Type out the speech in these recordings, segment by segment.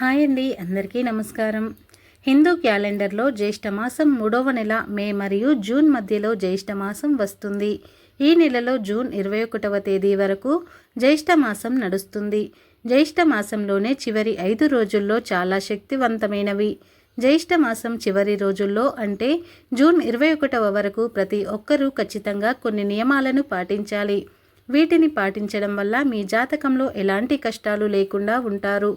Hi అండి అందరికీ నమస్కారం. హిందూ క్యాలెండర్లో జ్యేష్ఠమాసం మూడవ నెల మే మరియు జూన్ మధ్యలో జ్యేష్ఠమాసం వస్తుంది. ఈ నెలలో జూన్ ఇరవై ఒకటవ తేదీ వరకు జ్యేష్ఠమాసం నడుస్తుంది. జ్యేష్ఠమాసంలోనే చివరి ఐదు రోజుల్లో చాలా శక్తివంతమైనవి. జ్యేష్ఠమాసం చివరి రోజుల్లో అంటే జూన్ ఇరవై ఒకటవ వరకు ప్రతి ఒక్కరూ ఖచ్చితంగా కొన్ని నియమాలను పాటించాలి. వీటిని పాటించడం వల్ల మీ జాతకంలో ఎలాంటి కష్టాలు లేకుండా ఉంటారు.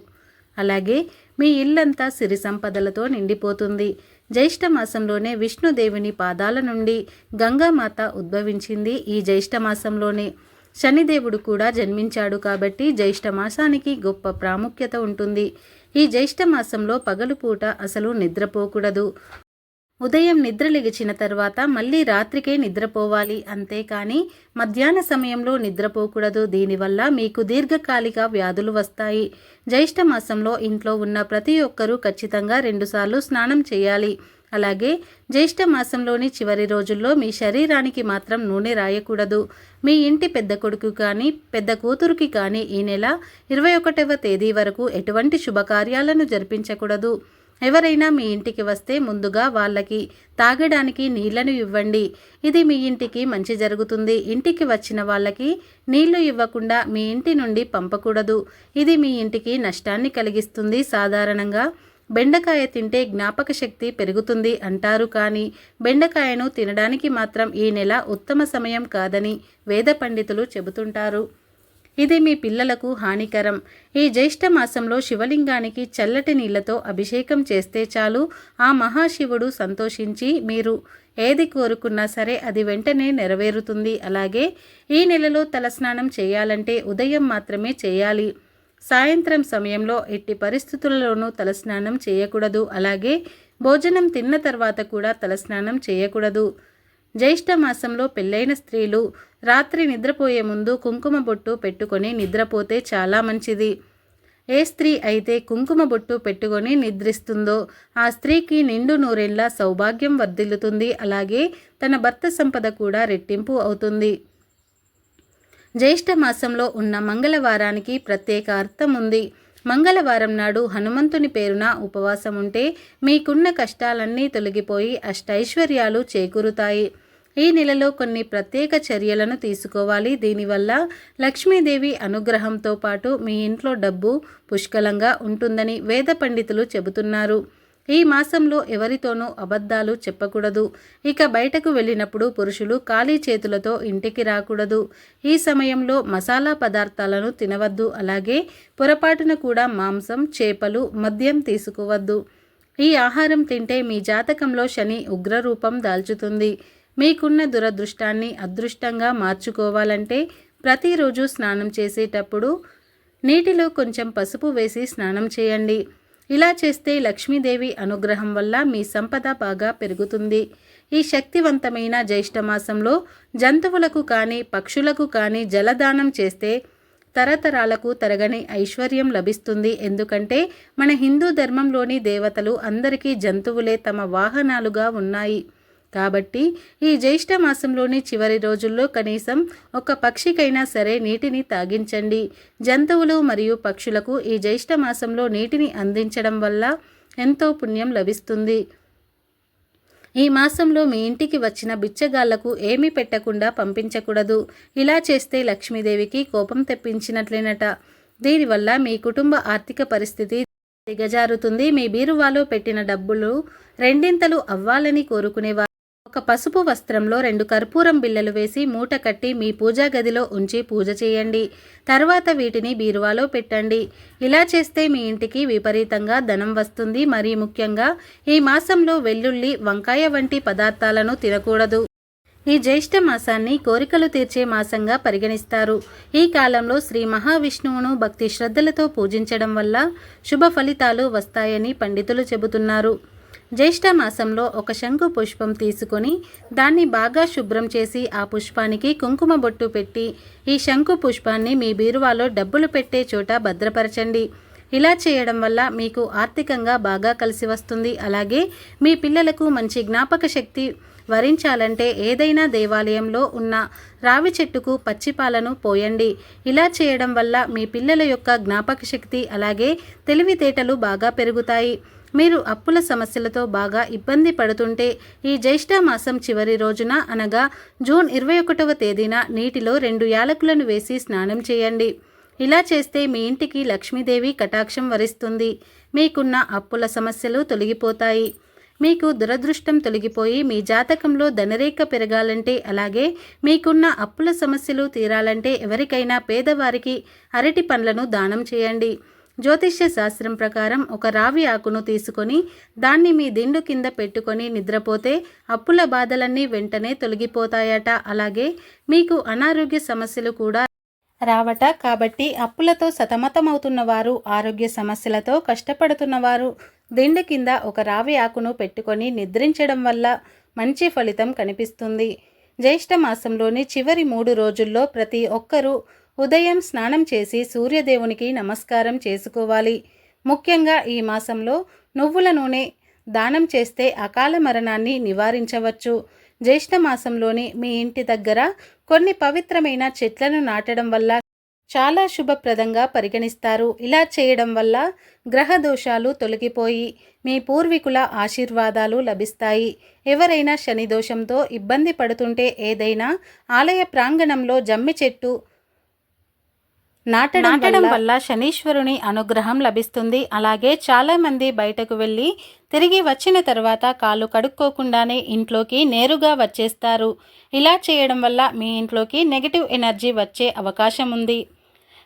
అలాగే మీ ఇల్లంతా సిరి సంపదలతో నిండిపోతుంది. జ్యేష్ఠ మాసంలోనే విష్ణుదేవుని పాదాల నుండి గంగామాత ఉద్భవించింది ఈ జ్యేష్ఠ మాసంలోనే శనిదేవుడు కూడా జన్మించాడు కాబట్టి జ్యేష్ఠ మాసానికి గొప్ప ప్రాముఖ్యత ఉంటుంది. ఈ జ్యేష్ఠ మాసంలో పగలుపూట అసలు నిద్రపోకూడదు. ఉదయం నిద్ర లెగిచిన తర్వాత మళ్ళీ రాత్రికే నిద్రపోవాలి అంతేకాని మధ్యాహ్న సమయంలో నిద్రపోకూడదు. దీనివల్ల మీకు దీర్ఘకాలిక వ్యాధులు వస్తాయి. జ్యేష్ఠ మాసంలో ఇంట్లో ఉన్న ప్రతి ఒక్కరూ ఖచ్చితంగా రెండుసార్లు స్నానం చేయాలి. అలాగే జ్యేష్ఠ మాసంలోని చివరి రోజుల్లో మీ శరీరానికి మాత్రం నూనె రాయకూడదు. మీ ఇంటి పెద్ద కొడుకు కానీ పెద్ద కూతురుకి కానీ ఈ నెల ఇరవై ఒకటవ తేదీ వరకు ఎటువంటి శుభకార్యాలను జరిపించకూడదు. ఎవరైనా మీ ఇంటికి వస్తే ముందుగా వాళ్ళకి తాగడానికి నీళ్ళను ఇవ్వండి. ఇది మీ ఇంటికి మంచి జరుగుతుంది. ఇంటికి వచ్చిన వాళ్ళకి నీళ్ళు ఇవ్వకుండా మీ ఇంటి నుండి పంపకూడదు. ఇది మీ ఇంటికి నష్టాన్ని కలిగిస్తుంది. సాధారణంగా బెండకాయ తింటే జ్ఞాపక శక్తి పెరుగుతుంది అంటారు కానీ బెండకాయను తినడానికి మాత్రం ఈ నెల ఉత్తమ సమయం కాదని వేద పండితులు చెబుతుంటారు. ఇది మీ పిల్లలకు హానికరం. ఈ జ్యేష్ఠ మాసంలో శివలింగానికి చల్లటి నీళ్ళతో అభిషేకం చేస్తే చాలు. ఆ మహాశివుడు సంతోషించి మీరు ఏది కోరుకున్నా సరే అది వెంటనే నెరవేరుతుంది. అలాగే ఈ నెలలో తలస్నానం చేయాలంటే ఉదయం మాత్రమే చేయాలి. సాయంత్రం సమయంలో ఎట్టి పరిస్థితులలోనూ తలస్నానం చేయకూడదు. అలాగే భోజనం తిన్న తర్వాత కూడా తలస్నానం చేయకూడదు. జ్యేష్ఠ మాసంలో పెళ్ళైన స్త్రీలు రాత్రి నిద్రపోయే ముందు కుంకుమ బొట్టు పెట్టుకొని నిద్రపోతే చాలా మంచిది. ఏ స్త్రీ అయితే కుంకుమ బొట్టు పెట్టుకొని నిద్రిస్తుందో ఆ స్త్రీకి నిండు నూరేళ్ళ సౌభాగ్యం వర్ధిల్లుతుంది. అలాగే తన భర్త సంపద కూడా రెట్టింపు అవుతుంది. జ్యేష్ఠ మాసంలో ఉన్న మంగళవారానికి ప్రత్యేక అర్థం ఉంది. మంగళవారం నాడు హనుమంతుని పేరున ఉపవాసం ఉంటే మీకున్న కష్టాలన్నీ తొలగిపోయి అష్టైశ్వర్యాలు చేకూరుతాయి. ఈ నెలలో కొన్ని ప్రత్యేక చర్యలను తీసుకోవాలి. దీనివల్ల లక్ష్మీదేవి అనుగ్రహంతో పాటు మీ ఇంట్లో డబ్బు పుష్కలంగా ఉంటుందని వేద పండితులు చెబుతున్నారు. ఈ మాసంలో ఎవరితోనూ అబద్ధాలు చెప్పకూడదు. ఇక బయటకు వెళ్ళినప్పుడు పురుషులు ఖాళీ చేతులతో ఇంటికి రాకూడదు. ఈ సమయంలో మసాలా పదార్థాలను తినవద్దు. అలాగే పొరపాటున కూడా మాంసం చేపలు మద్యం తీసుకోవద్దు. ఈ ఆహారం తింటే మీ జాతకంలో శని ఉగ్రరూపం దాల్చుతుంది. మీకున్న దురదృష్టాన్ని అదృష్టంగా మార్చుకోవాలంటే ప్రతిరోజు స్నానం చేసేటప్పుడు నీటిలో కొంచెం పసుపు వేసి స్నానం చేయండి. ఇలా చేస్తే లక్ష్మీదేవి అనుగ్రహం వల్ల మీ సంపద బాగా పెరుగుతుంది. ఈ శక్తివంతమైన జ్యేష్ఠమాసంలో జంతువులకు కానీ పక్షులకు కానీ జలదానం చేస్తే తరతరాలకు తరగని ఐశ్వర్యం లభిస్తుంది. ఎందుకంటే మన హిందూ ధర్మంలోని దేవతలు అందరికీ జంతువులే తమ వాహనాలుగా ఉన్నాయి. కాబట్టి ఈ జ్యేష్ఠ మాసంలోని చివరి రోజుల్లో కనీసం ఒక పక్షికైనా సరే నీటిని తాగించండి. జంతువులు మరియు పక్షులకు ఈ జ్యేష్ఠ మాసంలో నీటిని అందించడం వల్ల ఎంతో పుణ్యం లభిస్తుంది. ఈ మాసంలో మీ ఇంటికి వచ్చిన బిచ్చగాళ్ళకు ఏమీ పెట్టకుండా పంపించకూడదు. ఇలా చేస్తే లక్ష్మీదేవికి కోపం తెప్పించినట్లేనట. దీనివల్ల మీ కుటుంబ ఆర్థిక పరిస్థితి దిగజారుతుంది. మీ బీరువాలో పెట్టిన డబ్బులు రెండింతలు అవ్వాలని కోరుకునేవారు. ఒక పసుపు వస్త్రంలో రెండు కర్పూరం బిళ్ళలు వేసి మూట కట్టి మీ పూజా గదిలో ఉంచి పూజ చేయండి. తర్వాత వీటిని బీరువాలో పెట్టండి. ఇలా చేస్తే మీ ఇంటికి విపరీతంగా ధనం వస్తుంది. మరీ ముఖ్యంగా ఈ మాసంలో వెల్లుల్లి వంకాయ వంటి పదార్థాలను తినకూడదు. ఈ జ్యేష్ఠ మాసాన్ని కోరికలు తీర్చే మాసంగా పరిగణిస్తారు. ఈ కాలంలో శ్రీ మహావిష్ణువును భక్తి శ్రద్ధలతో పూజించడం వల్ల శుభ ఫలితాలు వస్తాయని పండితులు చెబుతున్నారు. జ్యేష్ఠ మాసంలో ఒక శంకు పుష్పం తీసుకొని దాన్ని బాగా శుభ్రం చేసి ఆ పుష్పానికి కుంకుమ బొట్టు పెట్టి ఈ శంకు పుష్పాన్ని మీ బీరువాలో డబ్బులు పెట్టే చోట భద్రపరచండి. ఇలా చేయడం వల్ల మీకు ఆర్థికంగా బాగా కలిసి వస్తుంది. అలాగే మీ పిల్లలకు మంచి జ్ఞాపక శక్తి వరించాలంటే ఏదైనా దేవాలయంలో ఉన్న రావి చెట్టుకు పచ్చిపాలను పోయండి. ఇలా చేయడం వల్ల మీ పిల్లల యొక్క జ్ఞాపక శక్తి అలాగే తెలివితేటలు బాగా పెరుగుతాయి. మీరు అప్పుల సమస్యలతో బాగా ఇబ్బంది పడుతుంటే ఈ జ్యేష్ఠ మాసం చివరి రోజున అనగా జూన్ ఇరవై ఒకటవ తేదీన నీటిలో రెండు యాలకులను వేసి స్నానం చేయండి. ఇలా చేస్తే మీ ఇంటికి లక్ష్మీదేవి కటాక్షం వరిస్తుంది. మీకున్న అప్పుల సమస్యలు తొలగిపోతాయి. మీకు దురదృష్టం తొలగిపోయి మీ జాతకంలో ధనరేఖ పెరగాలంటే అలాగే మీకున్న అప్పుల సమస్యలు తీరాలంటే ఎవరికైనా పేదవారికి అరటి పండ్లను దానం చేయండి. జ్యోతిష్య శాస్త్రం ప్రకారం ఒక రావి ఆకును తీసుకొని దాన్ని మీ దిండు కింద పెట్టుకొని నిద్రపోతే అప్పుల బాధలన్నీ వెంటనే తొలగిపోతాయట. అలాగే మీకు అనారోగ్య సమస్యలు కూడా రావట. కాబట్టి అప్పులతో సతమతమవుతున్న వారు ఆరోగ్య సమస్యలతో కష్టపడుతున్నవారు దిండు కింద ఒక రావి ఆకును పెట్టుకొని నిద్రించడం వల్ల మంచి ఫలితం కనిపిస్తుంది. జ్యేష్ఠ మాసంలోని చివరి మూడు రోజుల్లో ప్రతి ఒక్కరూ ఉదయం స్నానం చేసి సూర్యదేవునికి నమస్కారం చేసుకోవాలి. ముఖ్యంగా ఈ మాసంలో నువ్వుల నూనె దానం చేస్తే అకాల మరణాన్ని నివారించవచ్చు. జ్యేష్ఠ మాసంలోని మీ ఇంటి దగ్గర కొన్ని పవిత్రమైన చెట్లను నాటడం వల్ల చాలా శుభప్రదంగా పరిగణిస్తారు. ఇలా చేయడం వల్ల గ్రహ దోషాలు తొలగిపోయి మీ పూర్వీకుల ఆశీర్వాదాలు లభిస్తాయి. ఎవరైనా శని దోషంతో ఇబ్బంది పడుతుంటే ఏదైనా ఆలయ ప్రాంగణంలో జమ్మి చెట్టు నాటడం వల్ల శనీశ్వరుని అనుగ్రహం లభిస్తుంది. అలాగే చాలామంది బయటకు వెళ్ళి తిరిగి వచ్చిన తర్వాత కాళ్ళు కడుక్కోకుండానే ఇంట్లోకి నేరుగా వచ్చేస్తారు. ఇలా చేయడం వల్ల మీ ఇంట్లోకి నెగిటివ్ ఎనర్జీ వచ్చే అవకాశం ఉంది.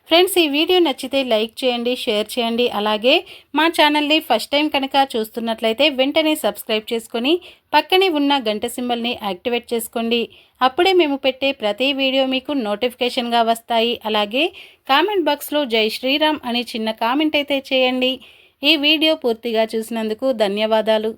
ఫ్రెండ్స్ ఈ వీడియో నచ్చితే లైక్ చేయండి షేర్ చేయండి. అలాగే మా ఛానల్ని ఫస్ట్ టైం కనుక చూస్తున్నట్లయితే వెంటనే సబ్స్క్రైబ్ చేసుకొని పక్కనే ఉన్న గంట సింబల్ని యాక్టివేట్ చేసుకోండి. అప్పుడే మేము పెట్టే ప్రతి వీడియో మీకు నోటిఫికేషన్గా వస్తాయి. అలాగే కామెంట్ బాక్స్లో జై శ్రీరామ్ అని చిన్న కామెంట్ అయితే చేయండి. ఈ వీడియో పూర్తిగా చూసినందుకు ధన్యవాదాలు.